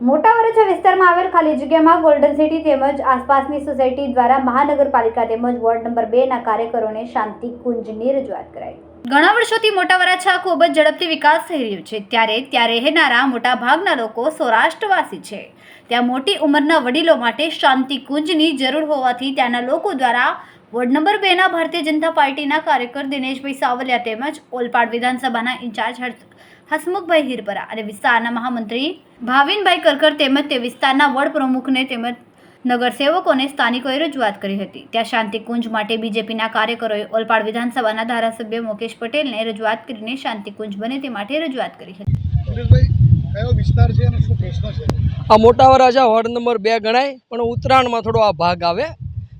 મોટા વરછા વિસ્તારમાં આવેલ ખાલી જગ્યામાં ગોલ્ડન સિટી તેમજ આસપાસની સોસાયટી દ્વારા મહાનગરપાલિકા તેમજ વોર્ડ નંબર બે ના કાર્યકરોને શાંતિ કુંજની રજૂઆત કરાઈ. ઘણા વર્ષોથી મોટા વરાછા ખૂબ જ ઝડપથી વિકાસ થઈ રહ્યો છે. ત્યારે ત્યાં રહેનારા મોટા ભાગના લોકો સૌરાષ્ટ્રવાસી છે. ત્યાં મોટી ઉંમરના વડીલો માટે શાંતિ કુંજની જરૂર હોવાથી ત્યાંના લોકો દ્વારા વોર્ડ નંબર બેના ભારતીય જનતા પાર્ટીના કાર્યકર દિનેશભાઈ સાવલિયા તેમજ ઓલપાડ વિધાનસભાના ઇન્ચાર્જ હસમુખભાઈ હિરપરા અને વિસ્તારના મહામંત્રી ભાવિનભાઈ કરકર તેમજ તે વિસ્તારના વડ પ્રમુખને તેમજ નગરસેવકોને સ્થાનિકોએ રજૂઆત કરી હતી. ત્યાં શાંતિકુંજ માટે બીજેપીના કાર્યકરોએ ઓલપાડ વિધાનસભાના ધારાસભ્ય મુકેશ પટેલને રજૂઆત કરીને શાંતિકુંજ બને તે માટે રજૂઆત કરી હતી. સુરેશભાઈ કયો વિસ્તાર છે અને શું પ્રશ્ન છે? આ મોટા વરાજા વોર્ડ નંબર બે ગણાય પણ ઉત્તરાયણમાં થોડો આ ભાગ આવે.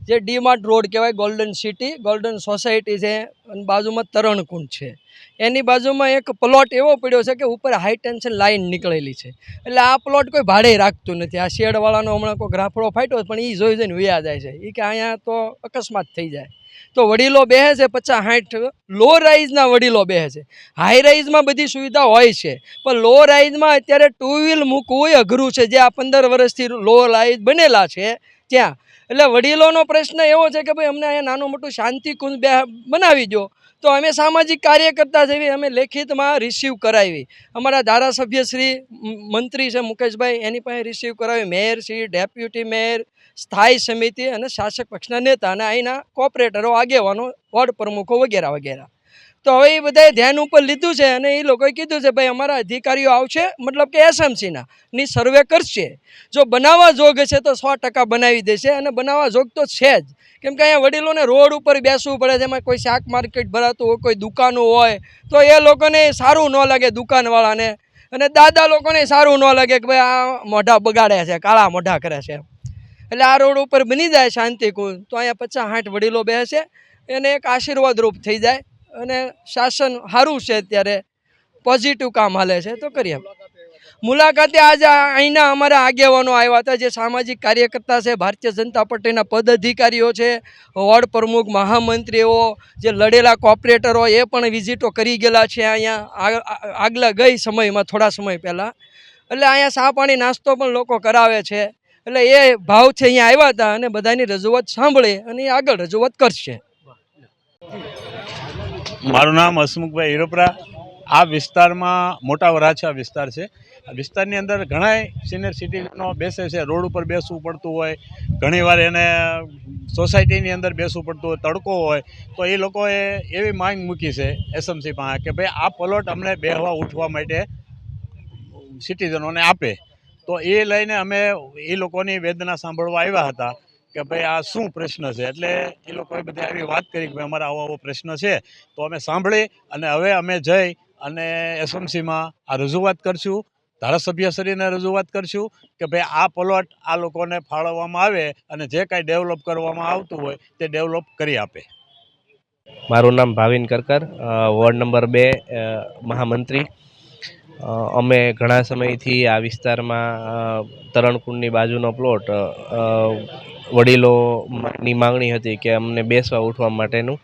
જે ડીમાર્ટ રોડ કહેવાય ગોલ્ડન સિટી ગોલ્ડન સોસાયટી છે, અને બાજુમાં તરણકુંડ છે. એની બાજુમાં એક પ્લોટ એવો પડ્યો છે કે ઉપર હાઈ ટેન્શન લાઇન નીકળેલી છે. એટલે આ પ્લોટ કોઈ ભાડે રાખતું નથી. આ શેડવાળાનો હમણાં કોઈ ગ્રાફડો ફાટ્યો પણ એ જોઈ જોઈને વ્યા જાય છે. એ કે અહીંયા તો અકસ્માત થઈ જાય. તો વડીલો બેસે છે પચાસ સાઠ લો રાઇઝના વડીલો બેસે છે. હાઈ રાઇઝમાં બધી સુવિધા હોય છે. પણ લો રાઇઝમાં અત્યારે ટુ વ્હીલ મૂકવું અઘરું છે. જે આ પંદર વર્ષથી લો રાઇઝ બનેલા છે. ત્યાં એટલે વડીલોનો પ્રશ્ન એવો છે કે ભાઈ અમને અહીંયા નાનું મોટું શાંતિ કુંજ બે બનાવી દો તો અમે સામાજિક કાર્યકર્તા જેવી અમે લેખિતમાં રિસીવ કરાવી. અમારા ધારાસભ્ય શ્રી મંત્રી છે મુકેશભાઈ, એની પાસે રિસીવ કરાવી. મેયર શ્રી, ડેપ્યુટી મેયર, સ્થાયી સમિતિ અને શાસક પક્ષના નેતા અને અહીંના કોર્પોરેટરો આગેવાનો, વોર્ડ પ્રમુખો વગેરે વગેરે તો હવે એ બધાએ ધ્યાન ઉપર લીધું છે અને એ લોકોએ કીધું છે, ભાઈ, અમારા અધિકારીઓ આવશે, મતલબ કે એસએમસીના, ની સર્વે કરશે. જો બનાવવા જોગ છે તો સો ટકા બનાવી દેશે અને બનાવવા જોગ તો છે જ. કેમ કે અહીંયા વડીલોને રોડ ઉપર બેસવું પડે છે, એમાં કોઈ શાક માર્કેટ ભરાતું હોય, કોઈ દુકાનો હોય, તો એ લોકોને સારું ન લાગે દુકાનવાળાને. અને દાદા લોકોને સારું ન લાગે કે ભાઈ, આ મોઢા બગાડે છે, કાળા મોઢા કરે છે. એટલે આ રોડ ઉપર બની જાય શાંતિકુંજ, તો અહીંયા પચાસ સાઠ વડીલો બેસે, એને એક આશીર્વાદ રૂપ થઈ જાય. અને શાસન સારું છે અત્યારે. પોઝિટિવ કામ હાલે છે. તો કરીએ મુલાકાતે આજે અહીંના અમારા આગેવાનો આવ્યા હતા, જે સામાજિક કાર્યકર્તા છે, ભારતીય જનતા પાર્ટીના પદાધિકારીઓ છે, વોર્ડ પ્રમુખ, મહામંત્રીઓ, જે લડેલા કોર્પોરેટરો એ પણ વિઝિટો કરી ગયેલા છે અહીંયા. આગલા ગઈ સમયમાં, થોડા સમય પહેલાં. એટલે અહીંયા સા પાણી નાસ્તો પણ લોકો કરાવે છે. એટલે એ ભાવથી અહીંયા આવ્યા હતા અને બધાની રજૂઆત સાંભળે અને આગળ રજૂઆત કરશે. મારું નામ હસમુખભાઈ હિરોપરા. આ વિસ્તારમાં મોટા વરાછા વિસ્તાર છે. આ વિસ્તારની અંદર ઘણાય સિનિયર સિટીઝનો બેસે છે. રોડ ઉપર બેસવું પડતું હોય, ઘણીવાર એને સોસાયટીની અંદર બેસવું પડતું હોય, તડકો હોય, તો એ લોકોએ એવી માંગ મૂકી છે એસએમસી પાસે કે ભાઈ, આ પ્લોટ અમને બેહવા, ઉઠવા માટે સિટીઝનોને આપે. તો એ લઈને અમે એ લોકોની વેદના સાંભળવા આવ્યા હતા. કે ભાઈ, આ શું પ્રશ્ન છે? એટલે એ લોકોએ બધી આવી વાત કરી કે ભાઈ, અમારા આવો આવો પ્રશ્ન છે. તો અમે સાંભળી અને હવે અમે જઈ અને એસએમસીમાં આ રજૂઆત કરશું. ધારાસભ્યશ્રીને રજૂઆત કરશું કે ભાઈ, આ પ્લોટ આ લોકોને ફાળવવામાં આવે અને જે કાંઈ ડેવલપ કરવામાં આવતું હોય તે ડેવલપ કરી આપે. મારું નામ ભાવિન કરકર વોર્ડ નંબર બે મહામંત્રી. અમે ઘણા સમયથી આ વિસ્તારમાં તરણકુંડની બાજુનો પ્લોટ વડીલોની માંગણી હતી કે અમને બેસવા ઉઠવા માટેનું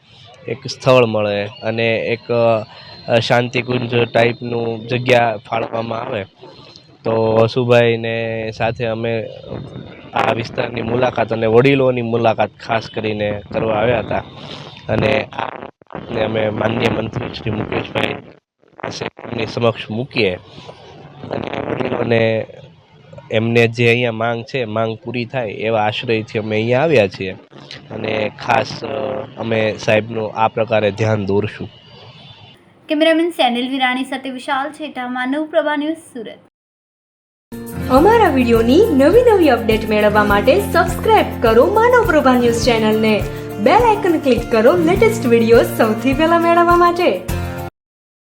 એક સ્થળ મળે અને એક શાંતિકુંજ ટાઈપનું જગ્યા ફાળવવામાં આવે. તો વસુભાઈને સાથે અમે આ વિસ્તારની મુલાકાત અને વડીલોની મુલાકાત ખાસ કરીને કરવા આવ્યા હતા. અને આ અમે માનનીય મંત્રી શ્રી મુકેશભાઈ સમક્ષ મૂકીએ. અને વડીલોને એમને જે અહીંયા માંગ છે માંગ પૂરી થાય એવા આશ્રયથી અમે અહીંયા આવ્યા છીએ. અને ખાસ અમે સાહેબનું આ પ્રકારે ધ્યાન દોરશું. કેમેરામેન સેનિલ વિરાણી સાથે વિશાલ છેટા માનવ પ્રભા ન્યૂઝ સુરત. અમારા વિડિયોની નવી નવી અપડેટ મેળવવા માટે સબસ્ક્રાઇબ કરો માનવ પ્રભા ન્યૂઝ ચેનલને. બેલ આઇકન ક્લિક કરો લેટેસ્ટ વીડિયો સૌથી પહેલા મેળવવા માટે.